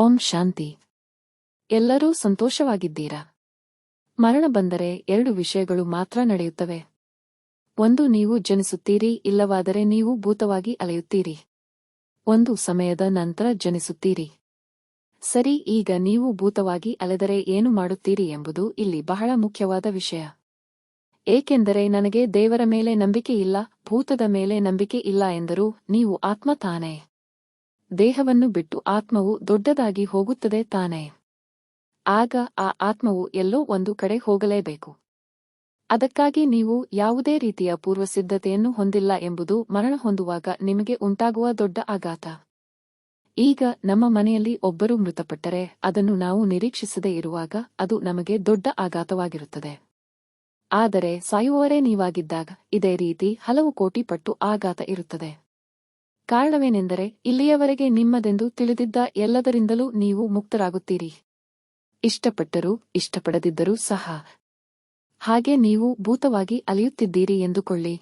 ಓಂ ಶಾಂತಿ. ಎಲ್ಲರೂ ಸಂತೋಷವಾಗಿದ್ದೀರಾ? ಮರಣ ಬಂದರೆ ಎರಡು ವಿಷಯಗಳು ಮಾತ್ರ ನಡೆಯುತ್ತವೆ. ಒಂದು, ನೀವು ಜನಿಸುತ್ತೀರಿ, ಇಲ್ಲವಾದರೆ ನೀವು ಭೂತವಾಗಿ ಅಲೆಯುತ್ತೀರಿ. ಒಂದು, ಸಮಯದ ನಂತರ ಜನಿಸುತ್ತೀರಿ. ಸರಿ, ಈಗ ನೀವು ಭೂತವಾಗಿ ಅಲೆದರೆ ಏನು ಮಾಡುತ್ತೀರಿ ಎಂಬುದು ಇಲ್ಲಿ ಬಹಳ ಮುಖ್ಯವಾದ ವಿಷಯ. ಏಕೆಂದರೆ ನನಗೆ ದೇವರ ಮೇಲೆ ನಂಬಿಕೆ ಇಲ್ಲ, ಭೂತದ ಮೇಲೆ ನಂಬಿಕೆ ಇಲ್ಲ ಎಂದರೂ ನೀವು ಆತ್ಮ ತಾನೇ. ದೇಹವನ್ನು ಬಿಟ್ಟು ಆತ್ಮವು ದೊಡ್ಡದಾಗಿ ಹೋಗುತ್ತದೆ ತಾನೇ. ಆಗ ಆ ಆತ್ಮವು ಎಲ್ಲೋ ಒಂದು ಕಡೆ ಹೋಗಲೇಬೇಕು. ಅದಕ್ಕಾಗಿ ನೀವು ಯಾವುದೇ ರೀತಿಯ ಪೂರ್ವಸಿದ್ಧತೆಯನ್ನು ಹೊಂದಿಲ್ಲ ಎಂಬುದು ಮರಣ ಹೊಂದುವಾಗ ನಿಮಗೆ ಉಂಟಾಗುವ ದೊಡ್ಡ ಆಘಾತ. ಈಗ ನಮ್ಮ ಮನೆಯಲ್ಲಿ ಒಬ್ಬರು ಮೃತಪಟ್ಟರೆ ಅದನ್ನು ನಾವು ನಿರೀಕ್ಷಿಸದೇ ಇರುವಾಗ ಅದು ನಮಗೆ ದೊಡ್ಡ ಆಘಾತವಾಗಿರುತ್ತದೆ. ಆದರೆ ಸಾಯುವವರೇ ನೀವಾಗಿದ್ದಾಗ ಇದೇ ರೀತಿ ಹಲವು ಕೋಟಿ ಪಟ್ಟು ಆಘಾತ ಇರುತ್ತದೆ. ಕಾರಣವೇನೆಂದರೆ ಇಲ್ಲಿಯವರೆಗೆ ನಿಮ್ಮದೆಂದು ತಿಳಿದಿದ್ದ ಎಲ್ಲದರಿಂದಲೂ ನೀವು ಮುಕ್ತರಾಗುತ್ತೀರಿ. ಇಷ್ಟಪಟ್ಟರೂ ಇಷ್ಟಪಡದಿದ್ದರೂ ಸಹ. ಹಾಗೆ ನೀವು ಭೂತವಾಗಿ ಅಲಿಯುತ್ತಿದ್ದೀರಿ ಎಂದುಕೊಳ್ಳಿ.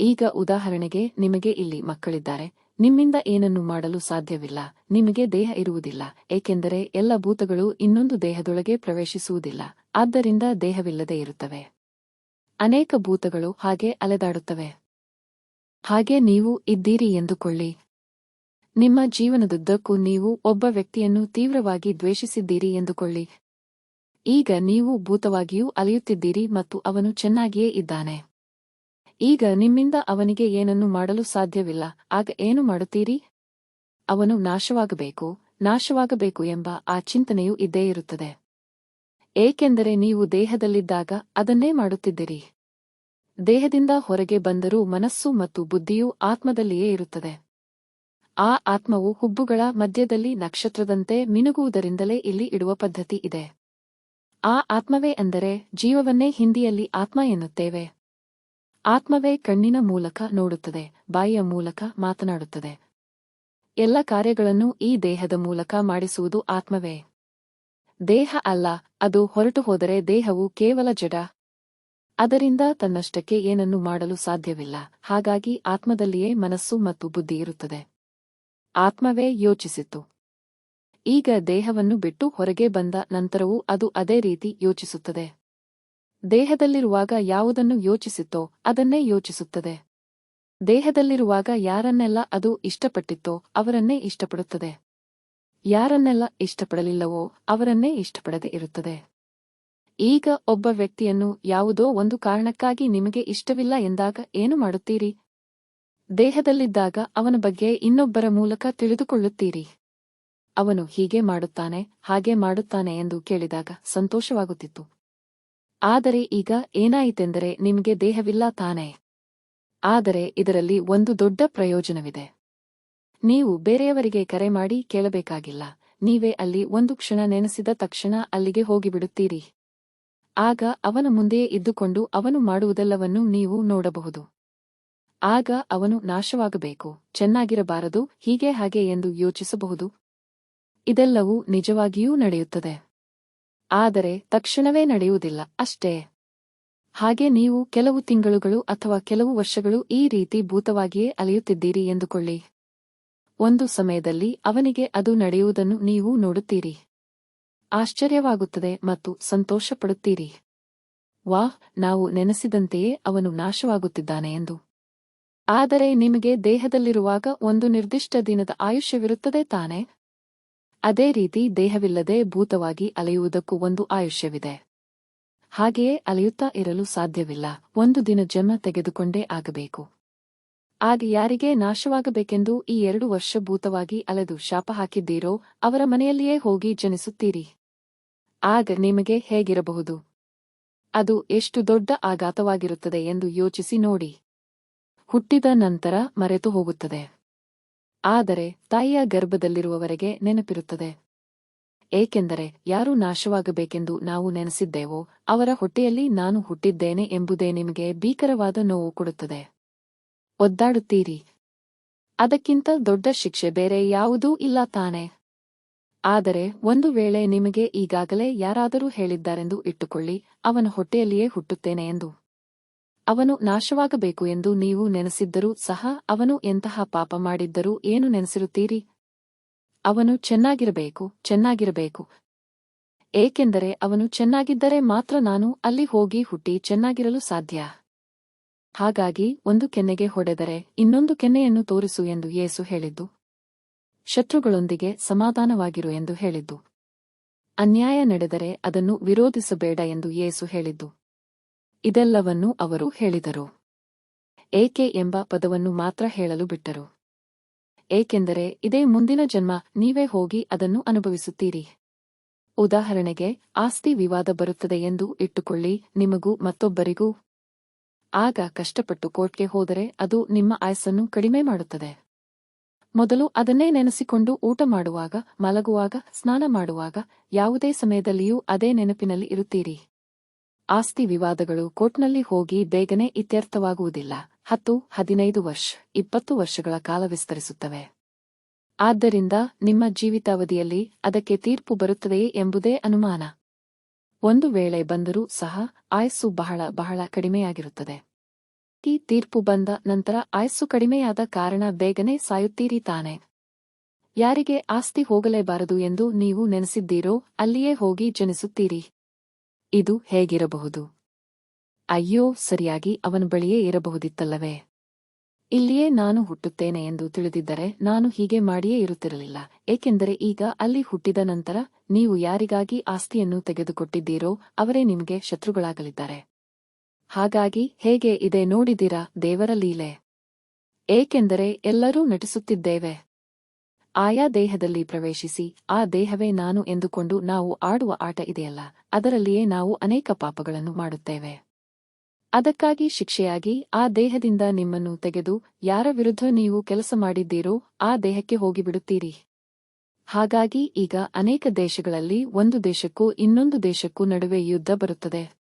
ಈಗ ಉದಾಹರಣೆಗೆ ನಿಮಗೆ ಇಲ್ಲಿ ಮಕ್ಕಳಿದ್ದಾರೆ. ನಿಮ್ಮಿಂದ ಏನನ್ನು ಮಾಡಲು ಸಾಧ್ಯವಿಲ್ಲ. ನಿಮಗೆ ದೇಹ ಇರುವುದಿಲ್ಲ. ಏಕೆಂದರೆ ಎಲ್ಲ ಭೂತಗಳು ಇನ್ನೊಂದು ದೇಹದೊಳಗೆ ಪ್ರವೇಶಿಸುವುದಿಲ್ಲ. ಆದ್ದರಿಂದ ದೇಹವಿಲ್ಲದೆ ಇರುತ್ತವೆ. ಅನೇಕ ಭೂತಗಳು ಹಾಗೆ ಅಲೆದಾಡುತ್ತವೆ. ಹಾಗೆ ನೀವು ಇದ್ದೀರಿ ಎಂದುಕೊಳ್ಳಿ. ನಿಮ್ಮ ಜೀವನದುದ್ದಕ್ಕೂ ನೀವು ಒಬ್ಬ ವ್ಯಕ್ತಿಯನ್ನು ತೀವ್ರವಾಗಿ ದ್ವೇಷಿಸಿದ್ದೀರಿ ಎಂದುಕೊಳ್ಳಿ. ಈಗ ನೀವು ಭೂತವಾಗಿಯೂ ಅಲೆಯುತ್ತಿದ್ದೀರಿ ಮತ್ತು ಅವನು ಚೆನ್ನಾಗಿಯೇ ಇದ್ದಾನೆ. ಈಗ ನಿಮ್ಮಿಂದ ಅವನಿಗೆ ಏನನ್ನು ಮಾಡಲು ಸಾಧ್ಯವಿಲ್ಲ, ಆಗ ಏನು ಮಾಡುತ್ತೀರಿ? ಅವನು ನಾಶವಾಗಬೇಕು ನಾಶವಾಗಬೇಕು ಎಂಬ ಆ ಚಿಂತನೆಯೂ ಇದ್ದೇ ಇರುತ್ತದೆ. ಏಕೆಂದರೆ ನೀವು ದೇಹದಲ್ಲಿದ್ದಾಗ ಅದನ್ನೇ ಮಾಡುತ್ತಿದ್ದಿರಿ. ದೇಹದಿಂದ ಹೊರಗೆ ಬಂದರೂ ಮನಸ್ಸು ಮತ್ತು ಬುದ್ಧಿಯೂ ಆತ್ಮದಲ್ಲಿಯೇ ಇರುತ್ತದೆ. ಆ ಆತ್ಮವು ಹುಬ್ಬುಗಳ ಮಧ್ಯದಲ್ಲಿ ನಕ್ಷತ್ರದಂತೆ ಮಿನುಗುವುದರಿಂದಲೇ ಇಲ್ಲಿ ಇಡುವ ಪದ್ಧತಿ ಇದೆ. ಆ ಆತ್ಮವೇ ಅಂದರೆ ಜೀವವನ್ನೇ ಹಿಂದಿಯಲ್ಲಿ ಆತ್ಮ ಎನ್ನುತ್ತೇವೆ. ಆತ್ಮವೇ ಕಣ್ಣಿನ ಮೂಲಕ ನೋಡುತ್ತದೆ, ಬಾಯಿಯ ಮೂಲಕ ಮಾತನಾಡುತ್ತದೆ. ಎಲ್ಲ ಕಾರ್ಯಗಳನ್ನು ಈ ದೇಹದ ಮೂಲಕ ಮಾಡಿಸುವುದು ಆತ್ಮವೇ. ದೇಹ ಅಲ್ಲ, ಅದು ಹೊರಟು ಹೋದರೆ ದೇಹವು ಕೇವಲ ಜಡ ಅದರಿಂದ ತನ್ನಷ್ಟಕ್ಕೆ ಏನನ್ನು ಮಾಡಲು ಸಾಧ್ಯವಿಲ್ಲ. ಹಾಗಾಗಿ ಆತ್ಮದಲ್ಲಿಯೇ ಮನಸ್ಸು ಮತ್ತು ಬುದ್ಧಿ ಇರುತ್ತದೆ. ಆತ್ಮವೇ ಯೋಚಿಸಿತು. ಈಗ ದೇಹವನ್ನು ಬಿಟ್ಟು ಹೊರಗೆ ಬಂದ ನಂತರವೂ ಅದು ಅದೇ ರೀತಿ ಯೋಚಿಸುತ್ತದೆ. ದೇಹದಲ್ಲಿರುವಾಗ ಯಾವುದನ್ನು ಯೋಚಿಸಿತ್ತೋ ಅದನ್ನೇ ಯೋಚಿಸುತ್ತದೆ. ದೇಹದಲ್ಲಿರುವಾಗ ಯಾರನ್ನೆಲ್ಲ ಅದು ಇಷ್ಟಪಟ್ಟಿತ್ತೋ ಅವರನ್ನೇ ಇಷ್ಟಪಡುತ್ತದೆ. ಯಾರನ್ನೆಲ್ಲ ಇಷ್ಟಪಡಲಿಲ್ಲವೋ ಅವರನ್ನೇ ಇಷ್ಟಪಡದೆ ಇರುತ್ತದೆ. ಈಗ ಒಬ್ಬ ವ್ಯಕ್ತಿಯನ್ನು ಯಾವುದೋ ಒಂದು ಕಾರಣಕ್ಕಾಗಿ ನಿಮಗೆ ಇಷ್ಟವಿಲ್ಲ ಎಂದಾಗ ಏನು ಮಾಡುತ್ತೀರಿ? ದೇಹದಲ್ಲಿದ್ದಾಗ ಅವನ ಬಗ್ಗೆ ಇನ್ನೊಬ್ಬರ ಮೂಲಕ ತಿಳಿದುಕೊಳ್ಳುತ್ತೀರಿ. ಅವನು ಹೀಗೆ ಮಾಡುತ್ತಾನೆ, ಹಾಗೆ ಮಾಡುತ್ತಾನೆ ಎಂದು ಕೇಳಿದಾಗ ಸಂತೋಷವಾಗುತ್ತಿತ್ತು. ಆದರೆ ಈಗ ಏನಾಯಿತೆಂದರೆ ನಿಮಗೆ ದೇಹವಿಲ್ಲ ತಾನೇ. ಆದರೆ ಇದರಲ್ಲಿ ಒಂದು ದೊಡ್ಡ ಪ್ರಯೋಜನವಿದೆ. ನೀವು ಬೇರೆಯವರಿಗೆ ಕರೆ ಮಾಡಿ ಕೇಳಬೇಕಾಗಿಲ್ಲ. ನೀವೇ ಅಲ್ಲಿ ಒಂದು ಕ್ಷಣ ನೆನೆಸಿದ ತಕ್ಷಣ ಅಲ್ಲಿಗೆ ಹೋಗಿಬಿಡುತ್ತೀರಿ. ಆಗ ಅವನ ಮುಂದೆಯೇ ಇದ್ದುಕೊಂಡು ಅವನು ಮಾಡುವುದೆಲ್ಲವನ್ನೂ ನೀವು ನೋಡಬಹುದು. ಆಗ ಅವನು ನಾಶವಾಗಬೇಕು, ಚೆನ್ನಾಗಿರಬಾರದು, ಹೀಗೆ ಹಾಗೆ ಎಂದು ಯೋಚಿಸಬಹುದು. ಇದೆಲ್ಲವೂ ನಿಜವಾಗಿಯೂ ನಡೆಯುತ್ತದೆ. ಆದರೆ ತಕ್ಷಣವೇ ನಡೆಯುವುದಿಲ್ಲ ಅಷ್ಟೇ. ಹಾಗೆ ನೀವು ಕೆಲವು ತಿಂಗಳುಗಳು ಅಥವಾ ಕೆಲವು ವರ್ಷಗಳು ಈ ರೀತಿ ಭೂತವಾಗಿಯೇ ಅಲೆಯುತ್ತಿದ್ದೀರಿ ಎಂದುಕೊಳ್ಳಿ. ಒಂದು ಸಮಯದಲ್ಲಿ ಅವನಿಗೆ ಅದು ನಡೆಯುವುದನ್ನು ನೀವು ನೋಡುತ್ತೀರಿ. ಆಶ್ಚರ್ಯವಾಗುತ್ತದೆ ಮತ್ತು ಸಂತೋಷಪಡುತ್ತೀರಿ. ವಾಹ್, ನಾವು ನೆನೆಸಿದಂತೆಯೇ ಅವನು ನಾಶವಾಗುತ್ತಿದ್ದಾನೆ ಎಂದು. ಆದರೆ ನಿಮಗೆ ದೇಹದಲ್ಲಿರುವಾಗ ಒಂದು ನಿರ್ದಿಷ್ಟ ದಿನದ ಆಯುಷ್ಯವಿರುತ್ತದೆ ತಾನೆ? ಅದೇ ರೀತಿ ದೇಹವಿಲ್ಲದೆ ಭೂತವಾಗಿ ಅಲೆಯುವುದಕ್ಕೂ ಒಂದು ಆಯುಷ್ಯವಿದೆ. ಹಾಗೆಯೇ ಅಲೆಯುತ್ತಾ ಇರಲು ಸಾಧ್ಯವಿಲ್ಲ. ಒಂದು ದಿನ ಜನ್ಮ ತೆಗೆದುಕೊಂಡೇ ಆಗಬೇಕು. ಆಗ ಯಾರಿಗೆ ನಾಶವಾಗಬೇಕೆಂದು ಈ ಎರಡು ವರ್ಷ ಭೂತವಾಗಿ ಅಲೆದು ಶಾಪ ಹಾಕಿದ್ದೀರೋ ಅವರ ಮನೆಯಲ್ಲಿಯೇ ಹೋಗಿ ಜನಿಸುತ್ತೀರಿ. ಆಗ ನಿಮಗೆ ಹೇಗಿರಬಹುದು? ಅದು ಎಷ್ಟು ದೊಡ್ಡ ಆಘಾತವಾಗಿರುತ್ತದೆ ಎಂದು ಯೋಚಿಸಿ ನೋಡಿ. ಹುಟ್ಟಿದ ನಂತರ ಮರೆತು ಹೋಗುತ್ತದೆ. ಆದರೆ ತಾಯಿಯ ಗರ್ಭದಲ್ಲಿರುವವರೆಗೆ ನೆನಪಿರುತ್ತದೆ. ಏಕೆಂದರೆ ಯಾರು ನಾಶವಾಗಬೇಕೆಂದು ನಾವು ನೆನೆಸಿದ್ದೇವೋ, ಅವರ ಹೊಟ್ಟೆಯಲ್ಲಿ ನಾನು ಹುಟ್ಟಿದ್ದೇನೆ ಎಂಬುದೇ ನಿಮಗೆ ಭೀಕರವಾದ ನೋವು ಕೊಡುತ್ತದೆ. ಒದ್ದಾಡುತ್ತೀರಿ. ಅದಕ್ಕಿಂತ ದೊಡ್ಡ ಶಿಕ್ಷೆ ಬೇರೆ ಯಾವುದೂ ಇಲ್ಲ ತಾನೆ. ಆದರೆ ಒಂದು ವೇಳೆ ನಿಮಗೆ ಈಗಾಗಲೇ ಯಾರಾದರೂ ಹೇಳಿದ್ದಾರೆಂದು ಇಟ್ಟುಕೊಳ್ಳಿ, ಅವನ ಹೊಟ್ಟೆಯಲ್ಲಿಯೇ ಹುಟ್ಟುತ್ತೇನೆ ಎಂದು. ಅವನು ನಾಶವಾಗಬೇಕು ಎಂದು ನೀವು ನೆನೆಸಿದ್ದರೂ ಸಹ ಅವನು ಎಂತಹ ಪಾಪ ಮಾಡಿದ್ದರೂ ಏನು ನೆನೆಸಿರುತ್ತೀರಿ? ಅವನು ಚೆನ್ನಾಗಿರಬೇಕು ಚೆನ್ನಾಗಿರಬೇಕು. ಏಕೆಂದರೆ ಅವನು ಚೆನ್ನಾಗಿದ್ದರೆ ಮಾತ್ರ ನಾನು ಅಲ್ಲಿ ಹೋಗಿ ಹುಟ್ಟಿ ಚೆನ್ನಾಗಿರಲು ಸಾಧ್ಯ. ಹಾಗಾಗಿ ಒಂದು ಕೆನ್ನೆಗೆ ಹೊಡೆದರೆ ಇನ್ನೊಂದು ಕೆನ್ನೆಯನ್ನು ತೋರಿಸು ಎಂದು ಯೇಸು ಹೇಳಿದ್ದು ಶತ್ರುಗಳೊಂದಿಗೆ ಸಮಾಧಾನವಾಗಿರು ಎಂದು ಹೇಳಿದ್ದು. ಅನ್ಯಾಯ ನಡೆದರೆ ಅದನ್ನು ವಿರೋಧಿಸಬೇಡ ಎಂದು ಯೇಸು ಹೇಳಿದ್ದು. ಇದೆಲ್ಲವನ್ನೂ ಅವರು ಹೇಳಿದರು. ಏಕೆ ಎಂಬ ಪದವನ್ನು ಮಾತ್ರ ಹೇಳಲು ಬಿಟ್ಟರು. ಏಕೆಂದರೆ ಇದೇ ಮುಂದಿನ ಜನ್ಮ, ನೀವೇ ಹೋಗಿ ಅದನ್ನು ಅನುಭವಿಸುತ್ತೀರಿ. ಉದಾಹರಣೆಗೆ, ಆಸ್ತಿ ವಿವಾದ ಬರುತ್ತದೆ ಎಂದು ಇಟ್ಟುಕೊಳ್ಳಿ, ನಿಮಗೂ ಮತ್ತೊಬ್ಬರಿಗೂ. ಆಗ ಕಷ್ಟಪಟ್ಟು ಕೋರ್ಟ್ಗೆ ಹೋದರೆ ಅದು ನಿಮ್ಮ ಆಯಸ್ಸನ್ನು ಕಡಿಮೆ ಮಾಡುತ್ತದೆ. ಮೊದಲು ಅದನ್ನೇ ನೆನೆಸಿಕೊಂಡು ಊಟ ಮಾಡುವಾಗ, ಮಲಗುವಾಗ, ಸ್ನಾನ ಮಾಡುವಾಗ ಯಾವುದೇ ಸಮಯದಲ್ಲಿಯೂ ಅದೇ ನೆನಪಿನಲ್ಲಿ ಇರುತ್ತೀರಿ. ಆಸ್ತಿ ವಿವಾದಗಳು ಕೋರ್ಟ್ನಲ್ಲಿ ಹೋಗಿ ಬೇಗನೆ ಇತ್ಯರ್ಥವಾಗುವುದಿಲ್ಲ. ಹತ್ತು, ಹದಿನೈದು ವರ್ಷ, ಇಪ್ಪತ್ತು ವರ್ಷಗಳ ಕಾಲ ವಿಸ್ತರಿಸುತ್ತವೆ. ಆದ್ದರಿಂದ ನಿಮ್ಮ ಜೀವಿತಾವಧಿಯಲ್ಲಿ ಅದಕ್ಕೆ ತೀರ್ಪು ಬರುತ್ತದೆಯೇ ಎಂಬುದೇ ಅನುಮಾನ. ಒಂದು ವೇಳೆ ಬಂದರೂ ಸಹ ಆಯಸ್ಸು ಬಹಳ ಬಹಳ ಕಡಿಮೆಯಾಗಿರುತ್ತದೆ. ಈ ತೀರ್ಪು ಬಂದ ನಂತರ ಆಯಸ್ಸು ಕಡಿಮೆಯಾದ ಕಾರಣ ಬೇಗನೆ ಸಾಯುತ್ತೀರಿ ತಾನೆ ಯಾರಿಗೆ ಆಸ್ತಿ ಹೋಗಲೇಬಾರದು ಎಂದು ನೀವು ನೆನೆಸಿದ್ದೀರೋ ಅಲ್ಲಿಯೇ ಹೋಗಿ ಜನಿಸುತ್ತೀರಿ. ಇದು ಹೇಗಿರಬಹುದು? ಅಯ್ಯೋ, ಸರಿಯಾಗಿ ಅವನ ಬಳಿಯೇ ಇರಬಹುದಿತ್ತಲ್ಲವೇ? ಇಲ್ಲಿಯೇ ನಾನು ಹುಟ್ಟುತ್ತೇನೆ ಎಂದು ತಿಳಿದಿದ್ದರೆ ನಾನು ಹೀಗೆ ಮಾಡಿಯೇ ಇರುತ್ತಿರಲಿಲ್ಲ. ಏಕೆಂದರೆ ಈಗ ಅಲ್ಲಿ ಹುಟ್ಟಿದ ನಂತರ ನೀವು ಯಾರಿಗಾಗಿ ಆಸ್ತಿಯನ್ನು ತೆಗೆದುಕೊಟ್ಟಿದ್ದೀರೋ ಅವರೇ ನಿಮಗೆ ಶತ್ರುಗಳಾಗಲಿದ್ದಾರೆ. ಹಾಗಾಗಿ ಹೇಗೆ ಇದೆ ನೋಡಿದಿರಾ ದೇವರ ಲೀಲೆ? ಏಕೆಂದರೆ ಎಲ್ಲರೂ ನಟಿಸುತ್ತಿದ್ದೇವೆ. ಆಯಾ ದೇಹದಲ್ಲಿ ಪ್ರವೇಶಿಸಿ, ಆ ದೇಹವೇ ನಾನು ಎಂದುಕೊಂಡು ನಾವು ಆಡುವ ಆಟ ಇದೆಯಲ್ಲ, ಅದರಲ್ಲಿಯೇ ನಾವು ಅನೇಕ ಪಾಪಗಳನ್ನು ಮಾಡುತ್ತೇವೆ. ಅದಕ್ಕಾಗಿ ಶಿಕ್ಷೆಯಾಗಿ, ಆ ದೇಹದಿಂದ ನಿಮ್ಮನ್ನು ತೆಗೆದು, ಯಾರ ವಿರುದ್ಧ ನೀವು ಕೆಲಸ ಮಾಡಿದ್ದೀರೋ, ಆ ದೇಹಕ್ಕೆ ಹೋಗಿಬಿಡುತ್ತೀರಿ. ಹಾಗಾಗಿ ಈಗ ಅನೇಕ ದೇಶಗಳಲ್ಲಿ ಒಂದು ದೇಶಕ್ಕೂ ಇನ್ನೊಂದು ದೇಶಕ್ಕೂ ನಡುವೆ ಯುದ್ಧ ಬರುತ್ತದೆ.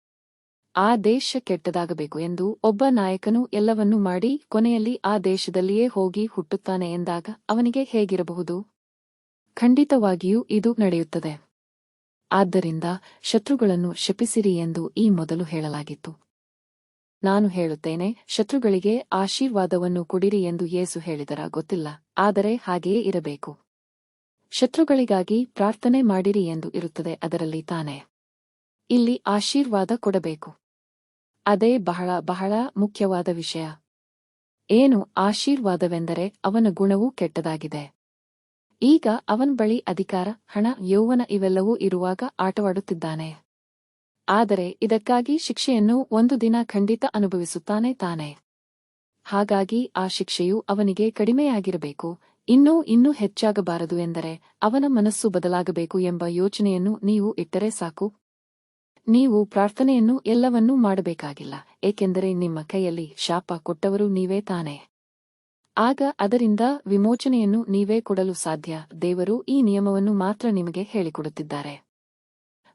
ಆ ದೇಶ ಕೆಟ್ಟದಾಗಬೇಕು ಎಂದು ಒಬ್ಬ ನಾಯಕನು ಎಲ್ಲವನ್ನೂ ಮಾಡಿ ಕೊನೆಯಲ್ಲಿ ಆ ದೇಶದಲ್ಲಿಯೇ ಹೋಗಿ ಹುಟ್ಟುತ್ತಾನೆ ಎಂದಾಗ ಅವನಿಗೆ ಹೇಗಿರಬಹುದು? ಖಂಡಿತವಾಗಿಯೂ ಇದು ನಡೆಯುತ್ತದೆ. ಆದ್ದರಿಂದ ಶತ್ರುಗಳನ್ನು ಶಪಿಸಿರಿ ಎಂದು ಈ ಮೊದಲು ಹೇಳಲಾಗಿತ್ತು. ನಾನು ಹೇಳುತ್ತೇನೆ, ಶತ್ರುಗಳಿಗೆ ಆಶೀರ್ವಾದವನ್ನು ಕೊಡಿರಿ ಎಂದು ಯೇಸು ಹೇಳಿದರ ಗೊತ್ತಿಲ್ಲ, ಆದರೆ ಹಾಗೆಯೇ ಇರಬೇಕು. ಶತ್ರುಗಳಿಗಾಗಿ ಪ್ರಾರ್ಥನೆ ಮಾಡಿರಿ ಎಂದು ಇರುತ್ತದೆ ಅದರಲ್ಲಿ ತಾನೇ. ಇಲ್ಲಿ ಆಶೀರ್ವಾದ ಕೊಡಬೇಕು. ಅದೇ ಬಹಳ ಬಹಳ ಮುಖ್ಯವಾದ ವಿಷಯ. ಏನು ಆಶೀರ್ವಾದವೆಂದರೆ ಅವನ ಗುಣವೂ ಕೆಟ್ಟದಾಗಿದೆ. ಈಗ ಅವನ ಬಳಿ ಅಧಿಕಾರ, ಹಣ, ಯೌವನ ಇವೆಲ್ಲವೂ ಇರುವಾಗ ಆಟವಾಡುತ್ತಿದ್ದಾನೆ. ಆದರೆ ಇದಕ್ಕಾಗಿ ಶಿಕ್ಷೆಯನ್ನು ಒಂದು ದಿನ ಖಂಡಿತ ಅನುಭವಿಸುತ್ತಾನೆ ತಾನೆ. ಹಾಗಾಗಿ ಆ ಶಿಕ್ಷೆಯು ಅವನಿಗೆ ಕಡಿಮೆಯಾಗಿರಬೇಕು. ಇನ್ನೂ ಇನ್ನೂ ಹೆಚ್ಚಾಗಬಾರದು ಎಂದರೆ ಅವನ ಮನಸ್ಸು ಬದಲಾಗಬೇಕು ಎಂಬ ಯೋಚನೆಯನ್ನು ನೀವು ಇಟ್ಟರೆ ಸಾಕು. ನೀವು ಪ್ರಾರ್ಥನೆಯನ್ನು ಎಲ್ಲವನ್ನೂ ಮಾಡಬೇಕಾಗಿಲ್ಲ, ಏಕೆಂದರೆ ನಿಮ್ಮ ಕೈಯಲ್ಲಿ ಶಾಪ ಕೊಟ್ಟವರು ನೀವೇ ತಾನೆ. ಆಗ ಅದರಿಂದ ವಿಮೋಚನೆಯನ್ನು ನೀವೇ ಕೊಡಲು ಸಾಧ್ಯ, ದೇವರು ಈ ನಿಯಮವನ್ನು ಮಾತ್ರ ನಿಮಗೆ ಹೇಳಿಕೊಡುತ್ತಿದ್ದಾರೆ.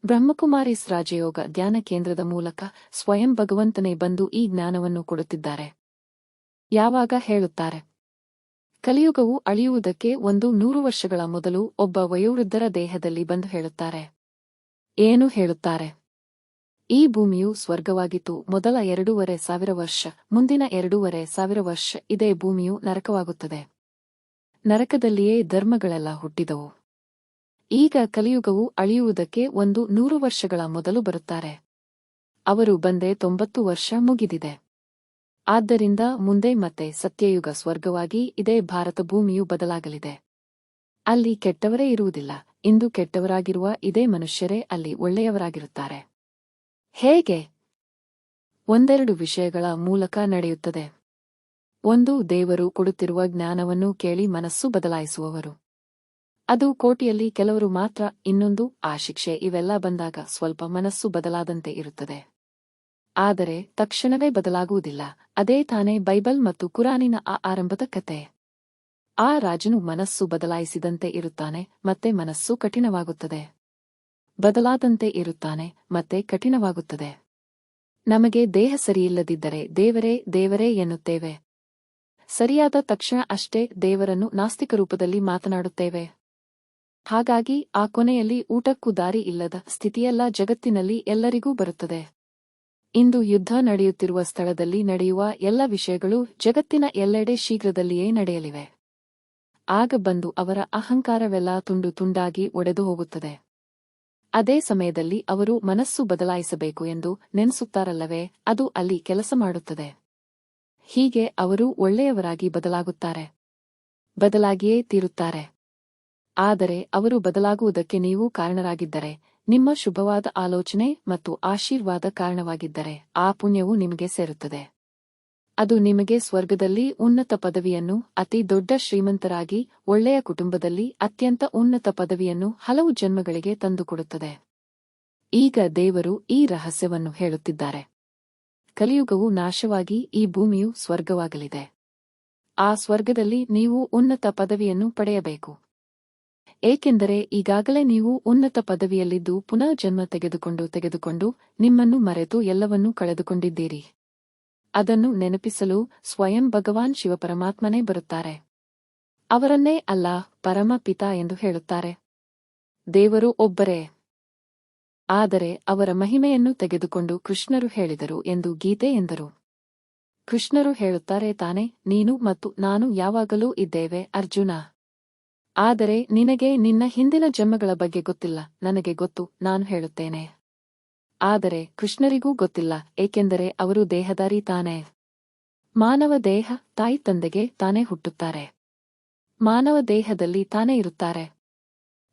ಬ್ರಹ್ಮಕುಮಾರೀಸ್ ರಾಜಯೋಗ ಧ್ಯಾನ ಕೇಂದ್ರದ ಮೂಲಕ ಸ್ವಯಂ ಭಗವಂತನೇ ಬಂದು ಈ ಜ್ಞಾನವನ್ನು ಕೊಡುತ್ತಿದ್ದಾರೆ. ಯಾವಾಗ ಹೇಳುತ್ತಾರೆ? ಕಲಿಯುಗವು ಅಳಿಯುವುದಕ್ಕೆ ಒಂದು ನೂರು ವರ್ಷಗಳ ಮೊದಲು ಒಬ್ಬ ವಯೋವೃದ್ಧರ ದೇಹದಲ್ಲಿ ಬಂದು ಹೇಳುತ್ತಾರೆ. ಏನು ಹೇಳುತ್ತಾರೆ? ಈ ಭೂಮಿಯು ಸ್ವರ್ಗವಾಗಿತ್ತು. ಮೊದಲ ಎರಡೂವರೆ ಸಾವಿರ ವರ್ಷ, ಮುಂದಿನ ಎರಡೂವರೆ ಸಾವಿರ ವರ್ಷ ಇದೇ ಭೂಮಿಯು ನರಕವಾಗುತ್ತದೆ. ನರಕದಲ್ಲಿಯೇ ಧರ್ಮಗಳೆಲ್ಲ ಹುಟ್ಟಿದವು. ಈಗ ಕಲಿಯುಗವು ಅಳಿಯುವುದಕ್ಕೆ ಒಂದು ನೂರು ವರ್ಷಗಳ ಮೊದಲು ಬರುತ್ತಾರೆ. ಅವರು ಬಂದೆ ತೊಂಬತ್ತು ವರ್ಷ ಮುಗಿದಿದೆ. ಆದ್ದರಿಂದ ಮುಂದೆ ಮತ್ತೆ ಸತ್ಯಯುಗ ಸ್ವರ್ಗವಾಗಿ ಇದೇ ಭಾರತ ಭೂಮಿಯು ಬದಲಾಗಲಿದೆ. ಅಲ್ಲಿ ಕೆಟ್ಟವರೇ ಇರುವುದಿಲ್ಲ. ಇಂದು ಕೆಟ್ಟವರಾಗಿರುವ ಇದೇ ಮನುಷ್ಯರೇ ಅಲ್ಲಿ ಒಳ್ಳೆಯವರಾಗಿರುತ್ತಾರೆ. ಹೇಗೆ? ಒಂದೆರಡು ವಿಷಯಗಳ ಮೂಲಕ ನಡೆಯುತ್ತದೆ. ಒಂದು, ದೇವರು ಕೊಡುತ್ತಿರುವ ಜ್ಞಾನವನ್ನು ಕೇಳಿ ಮನಸ್ಸು ಬದಲಾಯಿಸುವವರು. ಅದು ಕೋಟಿಯಲ್ಲಿ ಕೆಲವರು ಮಾತ್ರ, ಇನ್ನೊಂದು, ಆ ಶಿಕ್ಷೆ ಇವೆಲ್ಲ ಬಂದಾಗ ಸ್ವಲ್ಪ ಮನಸ್ಸು ಬದಲಾದಂತೆ ಇರುತ್ತದೆ. ಆದರೆ, ತಕ್ಷಣವೇ ಬದಲಾಗುವುದಿಲ್ಲ. ಅದೇ ತಾನೇ ಬೈಬಲ್ ಮತ್ತು ಕುರಾನಿನ ಆ ಆರಂಭದ ಕತೆ. ಆ ರಾಜನು ಮನಸ್ಸು ಬದಲಾಯಿಸಿದಂತೆ ಇರುತ್ತಾನೆ, ಮತ್ತೆ ಮನಸ್ಸು ಕಠಿಣವಾಗುತ್ತದೆ. ಬದಲಾದಂತೆ ಇರುತ್ತಾನೆ, ಮತ್ತೆ ಕಠಿಣವಾಗುತ್ತದೆ. ನಮಗೆ ದೇಹ ಸರಿಯಿಲ್ಲದಿದ್ದರೆ ದೇವರೇ ದೇವರೇ ಎನ್ನುತ್ತೇವೆ. ಸರಿಯಾದ ತಕ್ಷಣ ಅಷ್ಟೇ ದೇವರನ್ನು ನಾಸ್ತಿಕ ರೂಪದಲ್ಲಿ ಮಾತನಾಡುತ್ತೇವೆ. ಹಾಗಾಗಿ ಆ ಕೊನೆಯಲ್ಲಿ ಊಟಕ್ಕೂ ದಾರಿ ಇಲ್ಲದ ಸ್ಥಿತಿಯೆಲ್ಲ ಜಗತ್ತಿನಲ್ಲಿ ಎಲ್ಲರಿಗೂ ಬರುತ್ತದೆ. ಇಂದು ಯುದ್ಧ ನಡೆಯುತ್ತಿರುವ ಸ್ಥಳದಲ್ಲಿ ನಡೆಯುವ ಎಲ್ಲ ವಿಷಯಗಳು ಜಗತ್ತಿನ ಎಲ್ಲೆಡೆ ಶೀಘ್ರದಲ್ಲಿಯೇ ನಡೆಯಲಿವೆ. ಆಗ ಬಂದು ಅವರ ಅಹಂಕಾರವೆಲ್ಲ ತುಂಡು ತುಂಡಾಗಿ ಒಡೆದು ಹೋಗುತ್ತದೆ. ಅದೇ ಸಮಯದಲ್ಲಿ ಅವರು ಮನಸ್ಸು ಬದಲಾಯಿಸಬೇಕು ಎಂದು ನೆನೆಸುತ್ತಾರಲ್ಲವೇ, ಅದು ಅಲ್ಲಿ ಕೆಲಸ ಮಾಡುತ್ತದೆ. ಹೀಗೆ ಅವರು ಒಳ್ಳೆಯವರಾಗಿ ಬದಲಾಗುತ್ತಾರೆ. ಬದಲಾಗಿಯೇ ತೀರುತ್ತಾರೆ. ಆದರೆ ಅವರು ಬದಲಾಗುವುದಕ್ಕೆ ನೀವು ಕಾರಣರಾಗಿದ್ದರೆ, ನಿಮ್ಮ ಶುಭವಾದ ಆಲೋಚನೆ ಮತ್ತು ಆಶೀರ್ವಾದ ಕಾರಣವಾಗಿದ್ದರೆ ಆ ಪುಣ್ಯವು ನಿಮಗೆ ಸೇರುತ್ತದೆ. ಅದು ನಿಮಗೆ ಸ್ವರ್ಗದಲ್ಲಿ ಉನ್ನತ ಪದವಿಯನ್ನು, ಅತಿ ದೊಡ್ಡ ಶ್ರೀಮಂತರಾಗಿ, ಒಳ್ಳೆಯ ಕುಟುಂಬದಲ್ಲಿ ಅತ್ಯಂತ ಉನ್ನತ ಪದವಿಯನ್ನು ಹಲವು ಜನ್ಮಗಳಿಗೆ ತಂದುಕೊಡುತ್ತದೆ. ಈಗ ದೇವರು ಈ ರಹಸ್ಯವನ್ನು ಹೇಳುತ್ತಿದ್ದಾರೆ. ಕಲಿಯುಗವು ನಾಶವಾಗಿ ಈ ಭೂಮಿಯು ಸ್ವರ್ಗವಾಗಲಿದೆ. ಆ ಸ್ವರ್ಗದಲ್ಲಿ ನೀವು ಉನ್ನತ ಪದವಿಯನ್ನು ಪಡೆಯಬೇಕು. ಏಕೆಂದರೆ ಈಗಾಗಲೇ ನೀವು ಉನ್ನತ ಪದವಿಯಲ್ಲಿದ್ದು ಪುನಃ ಜನ್ಮ ತೆಗೆದುಕೊಂಡು ತೆಗೆದುಕೊಂಡು ನಿಮ್ಮನ್ನು ಮರೆತು ಎಲ್ಲವನ್ನೂ ಕಳೆದುಕೊಂಡಿದ್ದೀರಿ. ಅದನ್ನು ನೆನಪಿಸಲು ಸ್ವಯಂ ಭಗವಾನ್ ಶಿವಪರಮಾತ್ಮನೇ ಬರುತ್ತಾರೆ. ಅವರನ್ನೇ ಅಲ್ಲ, ಪರಮ ಪಿತಾ ಎಂದು ಹೇಳುತ್ತಾರೆ. ದೇವರು ಒಬ್ಬರೇ. ಆದರೆ ಅವರ ಮಹಿಮೆಯನ್ನು ತೆಗೆದುಕೊಂಡು ಕೃಷ್ಣರು ಹೇಳಿದರು ಎಂದು ಗೀತೆ ಎಂದರು. ಕೃಷ್ಣರು ಹೇಳುತ್ತಾರೆ, ತಾನೆ, ನೀನು ಮತ್ತು ನಾನು ಯಾವಾಗಲೂ ಇದ್ದೇವೆ, ಅರ್ಜುನ. ಆದರೆ ನಿನಗೆ ನಿನ್ನ ಹಿಂದಿನ ಜನ್ಮಗಳ ಬಗ್ಗೆ ಗೊತ್ತಿಲ್ಲ, ನನಗೆ ಗೊತ್ತು, ನಾನು ಹೇಳುತ್ತೇನೆ. ಆದರೆ ಕೃಷ್ಣರಿಗೂ ಗೊತ್ತಿಲ್ಲ, ಏಕೆಂದರೆ ಅವರು ದೇಹದಾರಿ ತಾನೇ. ಮಾನವ ದೇಹ ತಾಯಿ ತಂದೆಗೆ ತಾನೇ ಹುಟ್ಟುತ್ತಾರೆ. ಮಾನವ ದೇಹದಲ್ಲಿ ತಾನೇ ಇರುತ್ತಾರೆ.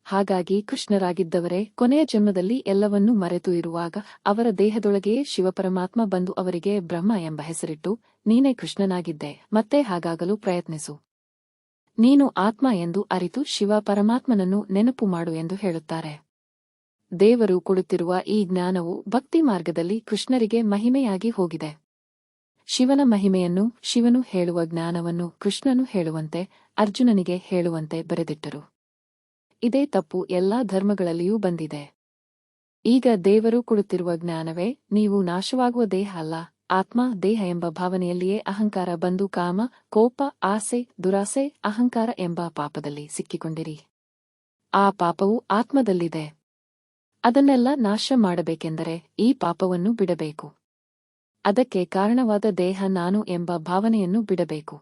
ಹಾಗಾಗಿ ಕೃಷ್ಣರಾಗಿದ್ದವರೇ ಕೊನೆಯ ಜನ್ಮದಲ್ಲಿ ಎಲ್ಲವನ್ನೂ ಮರೆತು ಇರುವಾಗ ಅವರ ದೇಹದೊಳಗೆಯೇ ಶಿವಪರಮಾತ್ಮ ಬಂದು ಅವರಿಗೆ ಬ್ರಹ್ಮ ಎಂಬ ಹೆಸರಿಟ್ಟು, ನೀನೇ ಕೃಷ್ಣನಾಗಿದ್ದೆ, ಮತ್ತೆ ಹಾಗಾಗಲು ಪ್ರಯತ್ನಿಸು. ನೀನು ಆತ್ಮ ಎಂದು ಅರಿತು ಶಿವ ಪರಮಾತ್ಮನನ್ನು ನೆನಪು ಮಾಡು ಎಂದು ಹೇಳುತ್ತಾರೆ. ದೇವರು ಕೊಡುತ್ತಿರುವ ಈ ಜ್ಞಾನವು ಭಕ್ತಿ ಮಾರ್ಗದಲ್ಲಿ ಕೃಷ್ಣರಿಗೆ ಮಹಿಮೆಯಾಗಿ ಹೋಗಿದೆ. ಶಿವನ ಮಹಿಮೆಯನ್ನು ಶಿವನು ಹೇಳುವ ಜ್ಞಾನವನ್ನು ಕೃಷ್ಣನು ಹೇಳುವಂತೆ ಅರ್ಜುನನಿಗೆ ಹೇಳುವಂತೆ ಬರೆದಿಟ್ಟರು. ಇದೇ ತಪ್ಪು ಎಲ್ಲಾ ಧರ್ಮಗಳಲ್ಲಿಯೂ ಬಂದಿದೆ. ಈಗ ದೇವರು ಕೊಡುತ್ತಿರುವ ಜ್ಞಾನವೇ ನೀವು ನಾಶವಾಗುವ ದೇಹ ಅಲ್ಲ, ಆತ್ಮ, ದೇಹ ಎಂಬ ಭಾವನೆಯಲ್ಲಿಯೇ ಅಹಂಕಾರ ಬಂದು ಕಾಮ, ಕೋಪ, ಆಸೆ, ದುರಾಸೆ, ಅಹಂಕಾರ ಎಂಬ ಪಾಪದಲ್ಲಿ ಸಿಕ್ಕಿಕೊಂಡಿರಿ. ಆ ಪಾಪವು ಆತ್ಮದಲ್ಲಿದೆ. ಅದನ್ನೆಲ್ಲ ನಾಶ ಮಾಡಬೇಕೆಂದರೆ ಈ ಪಾಪವನ್ನು ಬಿಡಬೇಕು. ಅದಕ್ಕೆ ಕಾರಣವಾದ ದೇಹ ನಾನು ಎಂಬ ಭಾವನೆಯನ್ನು ಬಿಡಬೇಕು.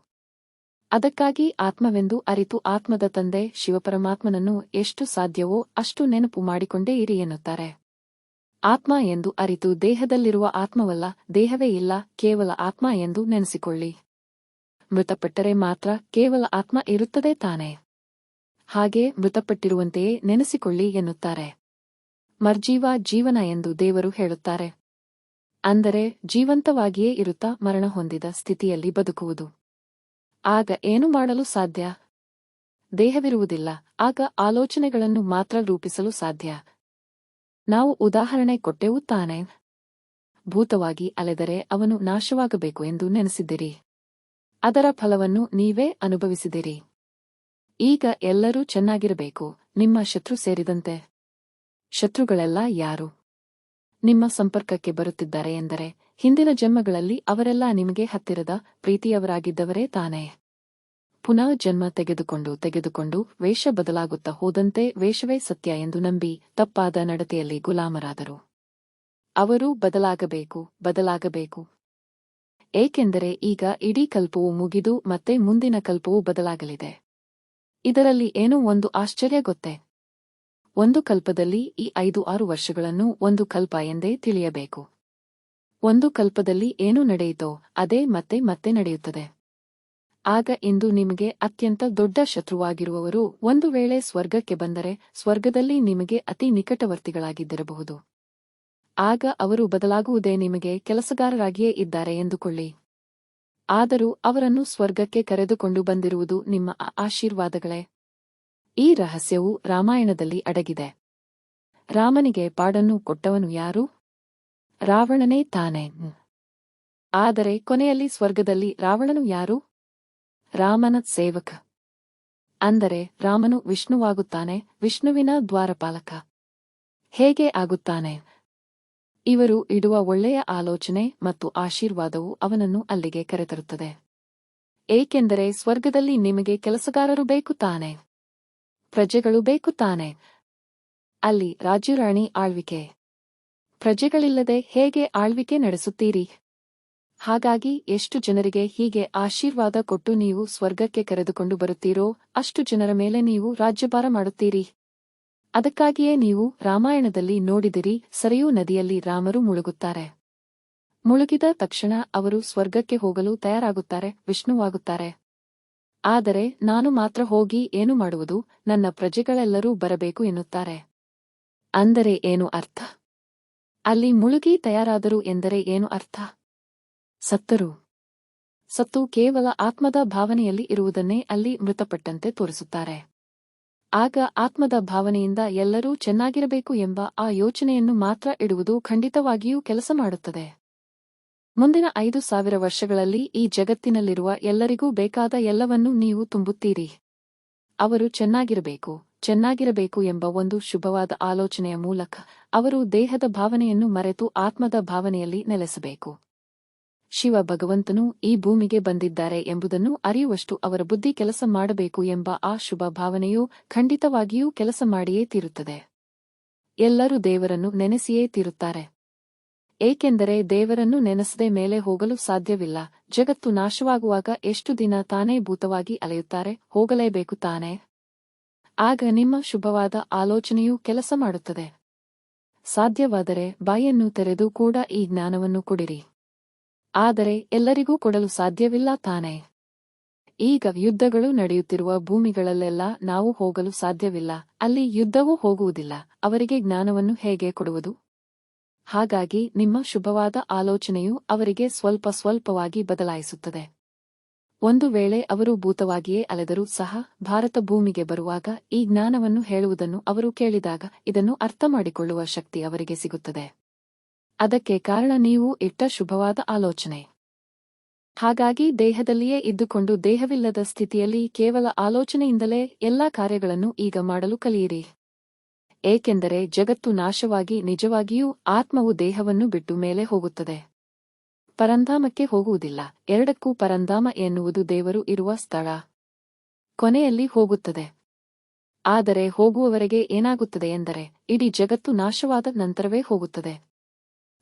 ಅದಕ್ಕಾಗಿ ಆತ್ಮವೆಂದು ಅರಿತು ಆತ್ಮದ ತಂದೆ ಶಿವಪರಮಾತ್ಮನನ್ನು ಎಷ್ಟು ಸಾಧ್ಯವೋ ಅಷ್ಟು ನೆನಪು ಮಾಡಿಕೊಂಡೇ ಇರಿ ಎನ್ನುತ್ತಾರೆ. ಆತ್ಮ ಎಂದು ಅರಿತು ದೇಹದಲ್ಲಿರುವ ಆತ್ಮವಲ್ಲ, ದೇಹವೇ ಇಲ್ಲ, ಕೇವಲ ಆತ್ಮ ಎಂದು ನೆನೆಸಿಕೊಳ್ಳಿ. ಮೃತಪಟ್ಟರೆ ಮಾತ್ರ ಕೇವಲ ಆತ್ಮ ಇರುತ್ತದೆ ತಾನೆ. ಹಾಗೆ ಮೃತಪಟ್ಟಿರುವಂತೆಯೇ ನೆನೆಸಿಕೊಳ್ಳಿ ಎನ್ನುತ್ತಾರೆ. ಮರ್ಜೀವ ಜೀವನ ಎಂದು ದೇವರು ಹೇಳುತ್ತಾರೆ. ಅಂದರೆ ಜೀವಂತವಾಗಿಯೇ ಇರುತ್ತಾ ಮರಣ ಹೊಂದಿದ ಸ್ಥಿತಿಯಲ್ಲಿ ಬದುಕುವುದು. ಆಗ ಏನು ಮಾಡಲು ಸಾಧ್ಯ? ದೇಹವಿರುವುದಿಲ್ಲ, ಆಗ ಆಲೋಚನೆಗಳನ್ನು ಮಾತ್ರ ರೂಪಿಸಲು ಸಾಧ್ಯ. ನಾವು ಉದಾಹರಣೆ ಕೊಟ್ಟೆವು ತಾನೆ. ಭೂತವಾಗಿ ಅಲೆದರೆ ಅವನು ನಾಶವಾಗಬೇಕು ಎಂದು ನೆನೆಸಿದಿರಿ ಅದರ ಫಲವನ್ನು ನೀವೇ ಅನುಭವಿಸಿದಿರಿ ಈಗ ಎಲ್ಲರೂ ಚೆನ್ನಾಗಿರಬೇಕು, ನಿಮ್ಮ ಶತ್ರು ಸೇರಿದಂತೆ. ಶತ್ರುಗಳೆಲ್ಲ ಯಾರು? ನಿಮ್ಮ ಸಂಪರ್ಕಕ್ಕೆ ಬರುತ್ತಿದ್ದಾರೆ ಎಂದರೆ ಹಿಂದಿನ ಜನ್ಮಗಳಲ್ಲಿ ಅವರೆಲ್ಲ ನಿಮಗೆ ಹತ್ತಿರದ ಪ್ರೀತಿಯವರಾಗಿದ್ದವರೇ ತಾನೇ. ಪುನಃ ಜನ್ಮ ತೆಗೆದುಕೊಂಡು ತೆಗೆದುಕೊಂಡು ವೇಷ ಬದಲಾಗುತ್ತಾ ಹೋದಂತೆ ವೇಷವೇ ಸತ್ಯ ಎಂದು ನಂಬಿ ತಪ್ಪಾದ ನಡತೆಯಲ್ಲಿ ಗುಲಾಮರಾದರು. ಅವರು ಬದಲಾಗಬೇಕು ಬದಲಾಗಬೇಕು. ಏಕೆಂದರೆ ಈಗ ಇಡೀ ಕಲ್ಪವು ಮುಗಿದು ಮತ್ತೆ ಮುಂದಿನ ಕಲ್ಪವು ಬದಲಾಗಲಿದೆ. ಇದರಲ್ಲಿ ಏನೋ ಒಂದು ಆಶ್ಚರ್ಯ ಗೊತ್ತೇ? ಒಂದು ಕಲ್ಪದಲ್ಲಿ ಈ ಐದು ಆರು ವರ್ಷಗಳನ್ನು ಒಂದು ಕಲ್ಪ ಎಂದೇ ತಿಳಿಯಬೇಕು. ಒಂದು ಕಲ್ಪದಲ್ಲಿ ಏನು ನಡೆಯಿತೋ ಅದೇ ಮತ್ತೆ ಮತ್ತೆ ನಡೆಯುತ್ತದೆ. ಆಗ ಇಂದು ನಿಮಗೆ ಅತ್ಯಂತ ದೊಡ್ಡ ಶತ್ರುವಾಗಿರುವವರು ಒಂದು ವೇಳೆ ಸ್ವರ್ಗಕ್ಕೆ ಬಂದರೆ ಸ್ವರ್ಗದಲ್ಲಿ ನಿಮಗೆ ಅತಿ ನಿಕಟವರ್ತಿಗಳಾಗಿದ್ದಿರಬಹುದು. ಆಗ ಅವರು ಬದಲಾಗುವುದೇ ನಿಮಗೆ ಕೆಲಸಗಾರರಾಗಿಯೇ ಇದ್ದಾರೆ ಎಂದುಕೊಳ್ಳಿ. ಆದರೂ ಅವರನ್ನು ಸ್ವರ್ಗಕ್ಕೆ ಕರೆದುಕೊಂಡು ಬಂದಿರುವುದು ನಿಮ್ಮ ಆಶೀರ್ವಾದಗಳೇ. ಈ ರಹಸ್ಯವು ರಾಮಾಯಣದಲ್ಲಿ ಅಡಗಿದೆ. ರಾಮನಿಗೆ ಪಾಡನ್ನು ಕೊಟ್ಟವನು ಯಾರು? ರಾವಣನೇ ತಾನೇ. ಆದರೆ ಕೊನೆಯಲ್ಲಿ ಸ್ವರ್ಗದಲ್ಲಿ ರಾವಣನು ಯಾರು? ರಾಮನ ಸೇವಕ. ಅಂದರೆ ರಾಮನು ವಿಷ್ಣುವಾಗುತ್ತಾನೆ, ವಿಷ್ಣುವಿನ ದ್ವಾರಪಾಲಕ. ಹೇಗೆ ಆಗುತ್ತಾನೆ? ಇವರು ಇಡುವ ಒಳ್ಳೆಯ ಆಲೋಚನೆ ಮತ್ತು ಆಶೀರ್ವಾದವು ಅವನನ್ನು ಅಲ್ಲಿಗೆ ಕರೆತರುತ್ತದೆ. ಏಕೆಂದರೆ ಸ್ವರ್ಗದಲ್ಲಿ ನಿಮಗೆ ಕೆಲಸಗಾರರು ಬೇಕು ತಾನೆ. ಪ್ರಜೆಗಳು ಬೇಕು ತಾನೆ. ಅಲ್ಲಿ ರಾಜ್ಯರಾಣಿ ಆಳ್ವಿಕೆ. ಪ್ರಜೆಗಳಿಲ್ಲದೆ ಹೇಗೆ ಆಳ್ವಿಕೆ ನಡೆಸುತ್ತೀರಿ? ಹಾಗಾಗಿ ಎಷ್ಟು ಜನರಿಗೆ ಹೀಗೆ ಆಶೀರ್ವಾದ ಕೊಟ್ಟು ನೀವು ಸ್ವರ್ಗಕ್ಕೆ ಕರೆದುಕೊಂಡು ಬರುತ್ತೀರೋ, ಅಷ್ಟು ಜನರ ಮೇಲೆ ನೀವು ರಾಜ್ಯಭಾರ ಮಾಡುತ್ತೀರಿ. ಅದಕ್ಕಾಗಿಯೇ ನೀವು ರಾಮಾಯಣದಲ್ಲಿ ನೋಡಿದಿರಿ, ಸರಿಯೂ ನದಿಯಲ್ಲಿ ರಾಮರು ಮುಳುಗುತ್ತಾರೆ. ಮುಳುಗಿದ ತಕ್ಷಣ ಅವರು ಸ್ವರ್ಗಕ್ಕೆ ಹೋಗಲು ತಯಾರಾಗುತ್ತಾರೆ, ವಿಷ್ಣುವಾಗುತ್ತಾರೆ. ಆದರೆ ನಾನು ಮಾತ್ರ ಹೋಗಿ ಏನು ಮಾಡುವುದು, ನನ್ನ ಪ್ರಜೆಗಳೆಲ್ಲರೂ ಬರಬೇಕು ಎನ್ನುತ್ತಾರೆ. ಅಂದರೆ ಏನು ಅರ್ಥ? ಅಲ್ಲಿ ಮುಳುಗಿ ತಯಾರಾದರು ಎಂದರೆ ಏನು ಅರ್ಥ? ಸತ್ತರು. ಸತ್ತು ಕೇವಲ ಆತ್ಮದ ಭಾವನೆಯಲ್ಲಿ ಇರುವುದನ್ನೇ ಅಲ್ಲಿ ಮೃತಪಟ್ಟಂತೆ ತೋರಿಸುತ್ತಾರೆ. ಆಗ ಆತ್ಮದ ಭಾವನೆಯಿಂದ ಎಲ್ಲರೂ ಚೆನ್ನಾಗಿರಬೇಕು ಎಂಬ ಆ ಯೋಚನೆಯನ್ನು ಮಾತ್ರ ಇಡುವುದು ಖಂಡಿತವಾಗಿಯೂ ಕೆಲಸ ಮಾಡುತ್ತದೆ. ಮುಂದಿನ ಐದು ಸಾವಿರ ವರ್ಷಗಳಲ್ಲಿ ಈ ಜಗತ್ತಿನಲ್ಲಿರುವ ಎಲ್ಲರಿಗೂ ಬೇಕಾದ ಎಲ್ಲವನ್ನೂ ನೀವು ತುಂಬುತ್ತೀರಿ. ಅವರು ಚೆನ್ನಾಗಿರಬೇಕು ಚೆನ್ನಾಗಿರಬೇಕು ಎಂಬ ಒಂದು ಶುಭವಾದ ಆಲೋಚನೆಯ ಮೂಲಕ ಅವರು ದೇಹದ ಭಾವನೆಯನ್ನು ಮರೆತು ಆತ್ಮದ ಭಾವನೆಯಲ್ಲಿ ನೆಲೆಸಬೇಕು. ಶಿವ ಭಗವಂತನು ಈ ಭೂಮಿಗೆ ಬಂದಿದ್ದಾರೆ ಎಂಬುದನ್ನು ಅರಿಯುವಷ್ಟು ಅವರ ಬುದ್ಧಿ ಕೆಲಸ ಮಾಡಬೇಕು ಎಂಬ ಆ ಶುಭ ಭಾವನೆಯು ಖಂಡಿತವಾಗಿಯೂ ಕೆಲಸ ಮಾಡಿಯೇ ತೀರುತ್ತದೆ. ಎಲ್ಲರೂ ದೇವರನ್ನು ನೆನೆಸಿಯೇ ತೀರುತ್ತಾರೆ. ಏಕೆಂದರೆ ದೇವರನ್ನು ನೆನೆಸದೆ ಮೇಲೆ ಹೋಗಲು ಸಾಧ್ಯವಿಲ್ಲ. ಜಗತ್ತು ನಾಶವಾಗುವಾಗ ಎಷ್ಟು ದಿನ ತಾನೇ ಭೂತವಾಗಿ ಅಲೆಯುತ್ತಾರೆ, ಹೋಗಲೇಬೇಕು ತಾನೇ. ಆಗ ನಿಮ್ಮ ಶುಭವಾದ ಆಲೋಚನೆಯೂ ಕೆಲಸ ಮಾಡುತ್ತದೆ. ಸಾಧ್ಯವಾದರೆ ಬಾಯನ್ನು ತೆರೆದು ಕೂಡ ಈ ಜ್ಞಾನವನ್ನು ಕೊಡಿರಿ. ಆದರೆ ಎಲ್ಲರಿಗೂ ಕೊಡಲು ಸಾಧ್ಯವಿಲ್ಲ ತಾನೇ. ಈಗ ಯುದ್ಧಗಳು ನಡೆಯುತ್ತಿರುವ ಭೂಮಿಗಳಲ್ಲೆಲ್ಲ ನಾವು ಹೋಗಲು ಸಾಧ್ಯವಿಲ್ಲ. ಅಲ್ಲಿ ಯುದ್ಧವೂ ಹೋಗುವುದಿಲ್ಲ. ಅವರಿಗೆ ಜ್ಞಾನವನ್ನು ಹೇಗೆ ಕೊಡುವುದು? ಹಾಗಾಗಿ ನಿಮ್ಮ ಶುಭವಾದ ಆಲೋಚನೆಯು ಅವರಿಗೆ ಸ್ವಲ್ಪ ಸ್ವಲ್ಪವಾಗಿ ಬದಲಾಯಿಸುತ್ತದೆ. ಒಂದು ವೇಳೆ ಅವರು ಭೂತವಾಗಿಯೇ ಅಲೆದರೂ ಸಹ ಭಾರತ ಭೂಮಿಗೆ ಬರುವಾಗ ಈ ಜ್ಞಾನವನ್ನು ಹೇಳುವುದನ್ನು ಅವರು ಕೇಳಿದಾಗ ಇದನ್ನು ಅರ್ಥ ಮಾಡಿಕೊಳ್ಳುವ ಶಕ್ತಿ ಅವರಿಗೆ ಸಿಗುತ್ತದೆ. ಅದಕ್ಕೆ ಕಾರಣ ನೀವು ಇಟ್ಟ ಶುಭವಾದ ಆಲೋಚನೆ. ಹಾಗಾಗಿ ದೇಹದಲ್ಲಿಯೇ ಇದ್ದುಕೊಂಡು ದೇಹವಿಲ್ಲದ ಸ್ಥಿತಿಯಲ್ಲಿ ಕೇವಲ ಆಲೋಚನೆಯಿಂದಲೇ ಎಲ್ಲಾ ಕಾರ್ಯಗಳನ್ನು ಈಗ ಮಾಡಲು ಕಲಿಯಿರಿ. ಏಕೆಂದರೆ ಜಗತ್ತು ನಾಶವಾಗಿ ನಿಜವಾಗಿಯೂ ಆತ್ಮವು ದೇಹವನ್ನು ಬಿಟ್ಟು ಮೇಲೆ ಹೋಗುತ್ತದೆ. ಪರಂಧಾಮಕ್ಕೆ ಹೋಗುವುದಿಲ್ಲ. ಎರಡಕ್ಕೂ ಪರಂಧಾಮ ಎನ್ನುವುದು ದೇವರು ಇರುವ ಸ್ಥಳ. ಕೊನೆಯಲ್ಲಿ ಹೋಗುತ್ತದೆ. ಆದರೆ ಹೋಗುವವರೆಗೆ ಏನಾಗುತ್ತದೆ ಎಂದರೆ, ಇಡೀ ಜಗತ್ತು ನಾಶವಾದ ನಂತರವೇ ಹೋಗುತ್ತದೆ.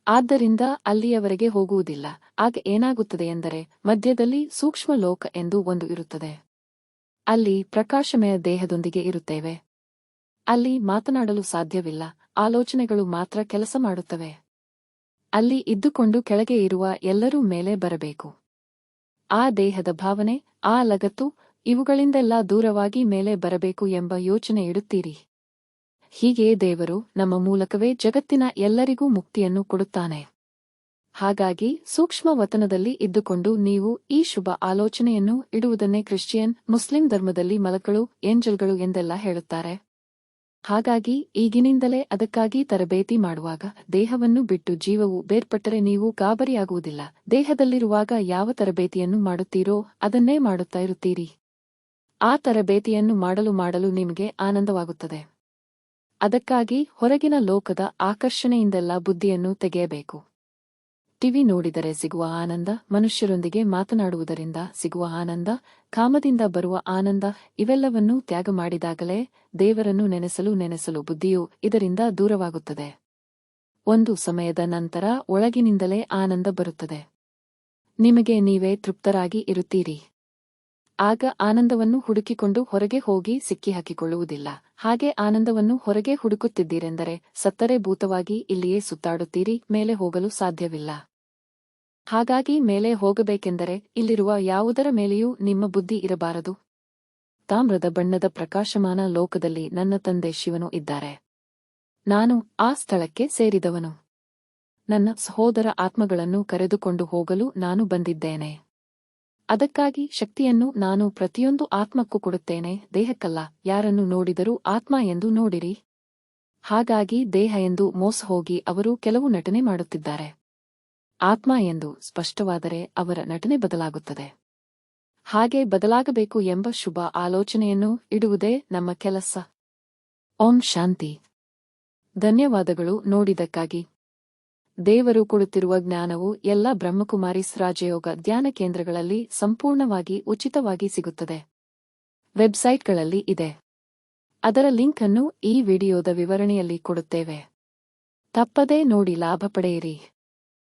ಆದ್ದರಿಂದ ಅಲ್ಲಿಯವರೆಗೆ ಹೋಗುವುದಿಲ್ಲ. ಆಗ ಏನಾಗುತ್ತದೆ ಎಂದರೆ, ಮಧ್ಯದಲ್ಲಿ ಸೂಕ್ಷ್ಮ ಲೋಕ ಎಂದು ಒಂದು ಇರುತ್ತದೆ. ಅಲ್ಲಿ ಪ್ರಕಾಶಮಯ ದೇಹದೊಂದಿಗೆ ಇರುತ್ತೇವೆ. ಅಲ್ಲಿ ಮಾತನಾಡಲು ಸಾಧ್ಯವಿಲ್ಲ, ಆಲೋಚನೆಗಳು ಮಾತ್ರ ಕೆಲಸ ಮಾಡುತ್ತವೆ. ಅಲ್ಲಿ ಇದ್ದುಕೊಂಡು ಕೆಳಗೆ ಇರುವ ಎಲ್ಲರೂ ಮೇಲೆ ಬರಬೇಕು. ಆ ದೇಹದ ಭಾವನೆ, ಆ ಲಗತ್ತು, ಇವುಗಳಿಂದೆಲ್ಲ ದೂರವಾಗಿ ಮೇಲೆ ಬರಬೇಕು ಎಂಬ ಯೋಚನೆ ಇಡುತ್ತೀರಿ. ಹೀಗೆ ದೇವರು ನಮ್ಮ ಮೂಲಕವೇ ಜಗತ್ತಿನ ಎಲ್ಲರಿಗೂ ಮುಕ್ತಿಯನ್ನು ಕೊಡುತ್ತಾನೆ. ಹಾಗಾಗಿ ಸೂಕ್ಷ್ಮ ವತನದಲ್ಲಿ ಇದ್ದುಕೊಂಡು ನೀವು ಈ ಶುಭ ಆಲೋಚನೆಯನ್ನು ಇಡುವುದನ್ನೇ ಕ್ರಿಶ್ಚಿಯನ್, ಮುಸ್ಲಿಂ ಧರ್ಮದಲ್ಲಿ ಮಲಕಳು, ಏಂಜಲ್ಗಳು ಎಂದೆಲ್ಲ ಹೇಳುತ್ತಾರೆ. ಹಾಗಾಗಿ ಈಗಿನಿಂದಲೇ ಅದಕ್ಕಾಗಿ ತರಬೇತಿ ಮಾಡುವಾಗ ದೇಹವನ್ನು ಬಿಟ್ಟು ಜೀವವು ಬೇರ್ಪಟ್ಟರೆ ನೀವು ಗಾಬರಿಯಾಗುವುದಿಲ್ಲ. ದೇಹದಲ್ಲಿರುವಾಗ ಯಾವ ತರಬೇತಿಯನ್ನು ಮಾಡುತ್ತೀರೋ ಅದನ್ನೇ ಮಾಡುತ್ತಾ ಇರುತ್ತೀರಿ. ಆ ತರಬೇತಿಯನ್ನು ಮಾಡಲು ಮಾಡಲು ನಿಮಗೆ ಆನಂದವಾಗುತ್ತದೆ. ಅದಕ್ಕಾಗಿ ಹೊರಗಿನ ಲೋಕದ ಆಕರ್ಷಣೆಯಿಂದೆಲ್ಲ ಬುದ್ಧಿಯನ್ನು ತೆಗೆಯಬೇಕು. ಟಿವಿ ನೋಡಿದರೆ ಸಿಗುವ ಆನಂದ, ಮನುಷ್ಯರೊಂದಿಗೆ ಮಾತನಾಡುವುದರಿಂದ ಸಿಗುವ ಆನಂದ, ಕಾಮದಿಂದ ಬರುವ ಆನಂದ, ಇವೆಲ್ಲವನ್ನೂ ತ್ಯಾಗ ಮಾಡಿದಾಗಲೇ ದೇವರನ್ನು ನೆನೆಸಲು ನೆನೆಸಲು ಬುದ್ಧಿಯು ಇದರಿಂದ ದೂರವಾಗುತ್ತದೆ. ಒಂದು ಸಮಯದ ನಂತರ ಒಳಗಿನಿಂದಲೇ ಆನಂದ ಬರುತ್ತದೆ. ನಿಮಗೆ ನೀವೇ ತೃಪ್ತರಾಗಿ ಇರುತ್ತೀರಿ. ಆಗ ಆನಂದವನ್ನು ಹುಡುಕಿಕೊಂಡು ಹೊರಗೆ ಹೋಗಿ ಸಿಕ್ಕಿಹಾಕಿಕೊಳ್ಳುವುದಿಲ್ಲ. ಹಾಗೆ ಆನಂದವನ್ನು ಹೊರಗೆ ಹುಡುಕುತ್ತಿದ್ದೀರೆಂದರೆ ಸತ್ತರೆ ಭೂತವಾಗಿ ಇಲ್ಲಿಯೇ ಸುತ್ತಾಡುತ್ತೀರಿ, ಮೇಲೆ ಹೋಗಲು ಸಾಧ್ಯವಿಲ್ಲ. ಹಾಗಾಗಿ ಮೇಲೆ ಹೋಗಬೇಕೆಂದರೆ ಇಲ್ಲಿರುವ ಯಾವುದರ ಮೇಲೆಯೂ ನಿಮ್ಮ ಬುದ್ಧಿ ಇರಬಾರದು. ತಾಮ್ರದ ಬಣ್ಣದ ಪ್ರಕಾಶಮಾನ ಲೋಕದಲ್ಲಿ ನನ್ನ ತಂದೆ ಶಿವನು ಇದ್ದಾರೆ. ನಾನು ಆ ಸ್ಥಳಕ್ಕೆ ಸೇರಿದವನು. ನನ್ನ ಸಹೋದರ ಆತ್ಮಗಳನ್ನು ಕರೆದುಕೊಂಡು ಹೋಗಲು ನಾನು ಬಂದಿದ್ದೇನೆ. ಅದಕ್ಕಾಗಿ ಶಕ್ತಿಯನ್ನು ನಾನು ಪ್ರತಿಯೊಂದು ಆತ್ಮಕ್ಕೂ ಕೊಡುತ್ತೇನೆ, ದೇಹಕ್ಕಲ್ಲ, ಯಾರನ್ನು ನೋಡಿದರೂ ಆತ್ಮ ಎಂದು ನೋಡಿರಿ. ಹಾಗಾಗಿ ದೇಹ ಎಂದು ಮೋಸ ಹೋಗಿ ಅವರು ಕೆಲವು ನಟನೆ ಮಾಡುತ್ತಿದ್ದಾರೆ. ಆತ್ಮ ಎಂದು ಸ್ಪಷ್ಟವಾದರೆ ಅವರ ನಟನೆ ಬದಲಾಗುತ್ತದೆ. ಹಾಗೆ ಬದಲಾಗಬೇಕು ಎಂಬ ಶುಭ ಆಲೋಚನೆಯನ್ನು ಇಡುವುದೇ ನಮ್ಮ ಕೆಲಸ. ಓಂ ಶಾಂತಿ. ಧನ್ಯವಾದಗಳು ನೋಡಿದಕ್ಕಾಗಿ ದೇವರು ಕೊಡುತ್ತಿರುವ ಜ್ಞಾನವು ಎಲ್ಲ ಬ್ರಹ್ಮಕುಮಾರಿಸ್ ರಾಜಯೋಗ ಧ್ಯಾನ ಕೇಂದ್ರಗಳಲ್ಲಿ ಸಂಪೂರ್ಣವಾಗಿ ಉಚಿತವಾಗಿ ಸಿಗುತ್ತದೆ. ವೆಬ್ಸೈಟ್ಗಳಲ್ಲಿ ಇದೆ. ಅದರ ಲಿಂಕ್ ಅನ್ನು ಈ ವಿಡಿಯೋದ ವಿವರಣೆಯಲ್ಲಿ ಕೊಡುತ್ತೇವೆ. ತಪ್ಪದೇ ನೋಡಿ ಲಾಭ ಪಡೆಯಿರಿ.